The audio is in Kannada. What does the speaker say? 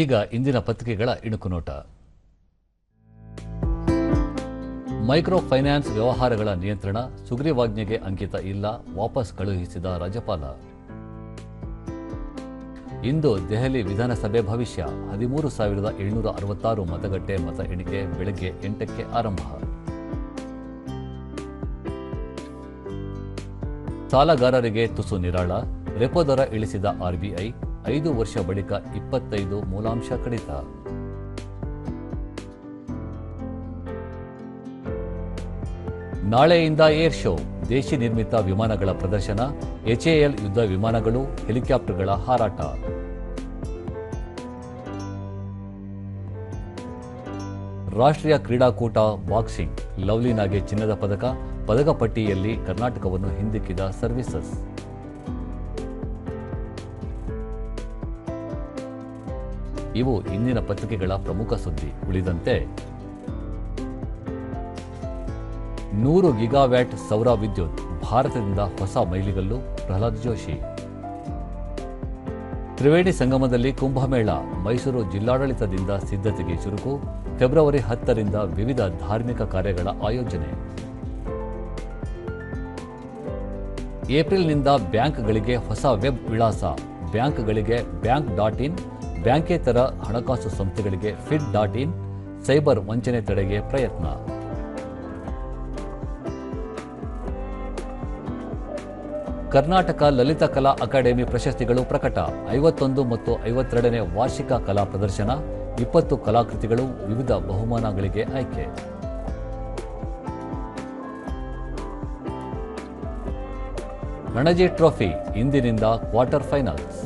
ಈಗ ಇಂದಿನ ಪತ್ರಿಕೆಗಳ ಇಣುಕು ನೋಟ. ಮೈಕ್ರೋ ಫೈನಾನ್ಸ್ ವ್ಯವಹಾರಗಳ ನಿಯಂತ್ರಣ ಸುಗ್ರೀವಾಜ್ಞೆಗೆ ಅಂಕಿತ ಇಲ್ಲ, ವಾಪಸ್ ಕಳುಹಿಸಿದ ರಾಜ್ಯಪಾಲ. ಇಂದು ದೆಹಲಿ ವಿಧಾನಸಭೆ ಭವಿಷ್ಯ, ಹದಿಮೂರು ಸಾವಿರದ ಏಳ್ನೂರ ಅರವತ್ತಾರು ಮತಗಟ್ಟೆ ಮತ ಎಣಿಕೆ ಬೆಳಗ್ಗೆ ಎಂಟಕ್ಕೆ ಆರಂಭ. ಸಾಲಗಾರರಿಗೆ ತುಸು ನಿರಾಳ, ರೆಪೋ ದರ ಇಳಿಸಿದ ಆರ್ಬಿಐ ಐದು ವರ್ಷ ಬಳಿಕ ಇಪ್ಪತ್ತೈದು ಮೂಲಾಂಶ ಕಡಿತ. ನಾಳೆಯಿಂದ ಏರ್ ಶೋ, ದೇಶಿ ನಿರ್ಮಿತ ವಿಮಾನಗಳ ಪ್ರದರ್ಶನ ಎಚ್ಎಎಲ್ ಯುದ್ಧ ವಿಮಾನಗಳು, ಹೆಲಿಕಾಪ್ಟರ್ಗಳ ಹಾರಾಟ. ರಾಷ್ಟ್ರೀಯ ಕ್ರೀಡಾಕೂಟ ಬಾಕ್ಸಿಂಗ್, ಲವ್ಲಿನಾಗೆ ಚಿನ್ನದ ಪದಕ ಪದಕ ಪಟ್ಟಿಯಲ್ಲಿ ಕರ್ನಾಟಕವನ್ನು ಹಿಂದಿಕ್ಕಿದ ಸರ್ವಿಸಸ್. ಇವು ಇಂದಿನ ಪತ್ರಿಕೆಗಳ ಪ್ರಮುಖ ಸುದ್ದಿ. ಉಳಿದಂತೆ, ನೂರು ಗಿಗಾವ್ಯಾಟ್ ಸೌರ ವಿದ್ಯುತ್ ಭಾರತದಿಂದ ಹೊಸ ಮೈಲಿಗಲ್ಲು ಪ್ರಹ್ಲಾದ್ ಜೋಶಿ. ತ್ರಿವೇಣಿ ಸಂಗಮದಲ್ಲಿ ಕುಂಭಮೇಳ ಮೈಸೂರು ಜಿಲ್ಲಾಡಳಿತದಿಂದ ಸಿದ್ಧತೆಗೆ ಚುರುಕು, ಫೆಬ್ರವರಿ ಹತ್ತರಿಂದ ವಿವಿಧ ಧಾರ್ಮಿಕ ಕಾರ್ಯಗಳ ಆಯೋಜನೆ. ಏಪ್ರಿಲ್ನಿಂದ ಬ್ಯಾಂಕ್ಗಳಿಗೆ ಹೊಸ ವೆಬ್ ವಿಳಾಸ, ಬ್ಯಾಂಕ್ಗಳಿಗೆ ಬ್ಯಾಂಕ್ ಡಾಟ್ ಇನ್ ಬ್ಯಾಂಕೇತರ ಹಣಕಾಸು ಸಂಸ್ಥೆಗಳಿಗೆ ಫಿಟ್ ಡಾಟ್ ಇನ್, ಸೈಬರ್ ವಂಚನೆ ತಡೆಗೆ ಪ್ರಯತ್ನ. ಕರ್ನಾಟಕ ಲಲಿತ ಕಲಾ ಅಕಾಡೆಮಿ ಪ್ರಶಸ್ತಿಗಳು ಪ್ರಕಟ. ಐವತ್ತೊಂದು ಮತ್ತು ಐವತ್ತೆರಡನೇ ವಾರ್ಷಿಕ ಕಲಾ ಪ್ರದರ್ಶನ, ಇಪ್ಪತ್ತು ಕಲಾಕೃತಿಗಳು ವಿವಿಧ ಬಹುಮಾನಗಳಿಗೆ ಆಯ್ಕೆ. ರಣಜಿ ಟ್ರೋಫಿ, ಇಂದಿನಿಂದ ಕ್ವಾರ್ಟರ್ ಫೈನಲ್ಸ್.